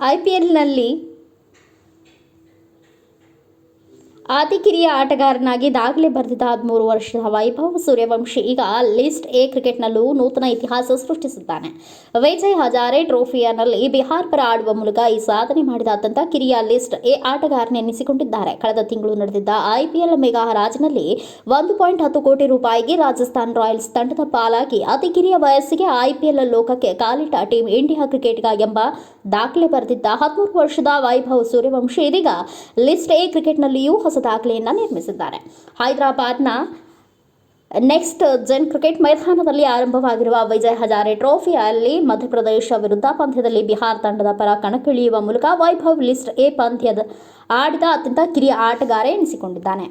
I P ಎಲ್ನಲ್ಲಿ ಆಟಗಾರನಾಗಿ ದಾಖಲೆ ಬರೆದಿದ್ದ ಹದಿಮೂರು ವರ್ಷದ ವೈಭವ್ ಸೂರ್ಯವಂಶಿ ಈಗ ಲಿಸ್ಟ್ ಎ ಕ್ರಿಕೆಟ್ನಲ್ಲೂ ನೂತನ ಇತಿಹಾಸ ಸೃಷ್ಟಿಸುತ್ತಾನೆ. ವಿಜಯ್ ಹಜಾರೆ ಟ್ರೋಫಿಯನಲ್ಲಿ ಬಿಹಾರ್ ಪರ ಆಡುವ ಮೂಲಕ ಈ ಸಾಧನೆ ಮಾಡಿದ ಕಿರಿಯ ಲಿಸ್ಟ್ ಎ ಆಟಗಾರನೆನಿಸಿಕೊಂಡಿದ್ದಾರೆ ಕಳೆದ ತಿಂಗಳು ನಡೆದಿದ್ದ ಐಪಿಎಲ್ ಮೆಗಾ ಹರಾಜಿನಲ್ಲಿ ಒಂದು ಪಾಯಿಂಟ್ ಹತ್ತು ಕೋಟಿ ರೂಪಾಯಿಗೆ ರಾಜಸ್ಥಾನ್ ರಾಯಲ್ಸ್ ತಂಡದ ಪಾಲಾಗಿ ಅತಿ ಕಿರಿಯ ವಯಸ್ಸಿಗೆ ಐಪಿಎಲ್ ಲೋಕಕ್ಕೆ ಕಾಲಿಟ್ಟ ಟೀಮ್ ಇಂಡಿಯಾ ಕ್ರಿಕೆಟ್ಗ ಎಂಬ ದಾಖಲೆ ಬರೆದಿದ್ದ ಹದಿಮೂರು ವರ್ಷದ ವೈಭವ್ ಸೂರ್ಯವಂಶಿ ಇದೀಗ ಲಿಸ್ಟ್ ಎ ಕ್ರಿಕೆಟ್ನಲ್ಲಿಯೂ ದಾಖಲೆಯನ್ನು ನಿರ್ಮಿಸಿದ್ದಾರೆ. ಹೈದರಾಬಾದ್ನ ನೆಕ್ಸ್ಟ್ ಜೆನ್ ಕ್ರಿಕೆಟ್ ಮೈದಾನದಲ್ಲಿ ಆರಂಭವಾಗಿರುವ ವಿಜಯ್ ಹಜಾರೆ ಟ್ರೋಫಿಯಲ್ಲಿ ಮಧ್ಯಪ್ರದೇಶ ವಿರುದ್ಧ ಪಂದ್ಯದಲ್ಲಿ ಬಿಹಾರ್ ತಂಡದ ಪರ ಕಣಕ್ಕಿಳಿಯುವ ಮೂಲಕ ವೈಭವ್ ಲಿಸ್ಟ್ ಎ ಪಂದ್ಯದ ಆಡಿದ ಅತ್ಯಂತ ಕಿರಿಯ ಆಟಗಾರ ಎನಿಸಿಕೊಂಡಿದ್ದಾನೆ.